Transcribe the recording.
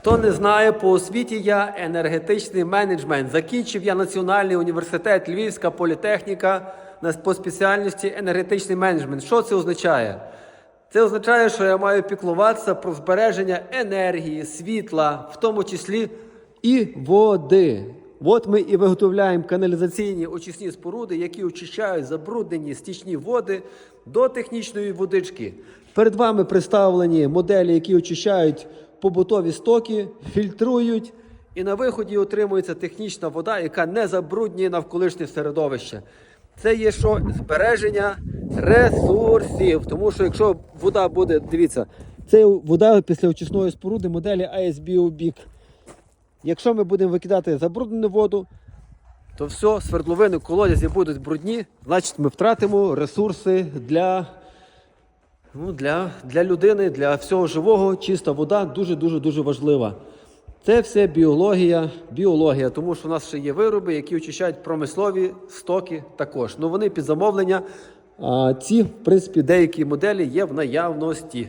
Хто не знає, по освіті я енергетичний менеджмент. Закінчив я Національний університет Львівська політехніка по спеціальності енергетичний менеджмент. Що це означає? Це означає, що я маю піклуватися про збереження енергії, світла, в тому числі і води. От ми і виготовляємо каналізаційні очисні споруди, які очищають забруднені стічні води до технічної водички. Перед вами представлені моделі, які очищають побутові стоки, фільтрують, і на виході отримується технічна вода, яка не забруднює навколишнє середовище. Це є що збереження ресурсів. Тому що якщо вода буде, дивіться, це вода після очисної споруди моделі ASB Big. Якщо ми будемо викидати забруднену воду, то все, свердловини, колодязі будуть брудні, значить ми втратимо ресурси для, ну, для, для людини, для всього живого. Чиста вода дуже-дуже дуже важлива. Це все біологія, біологія, тому що у нас ще є вироби, які очищають промислові стоки також. Ну вони під замовлення. А ці, в принципі, деякі моделі є в наявності.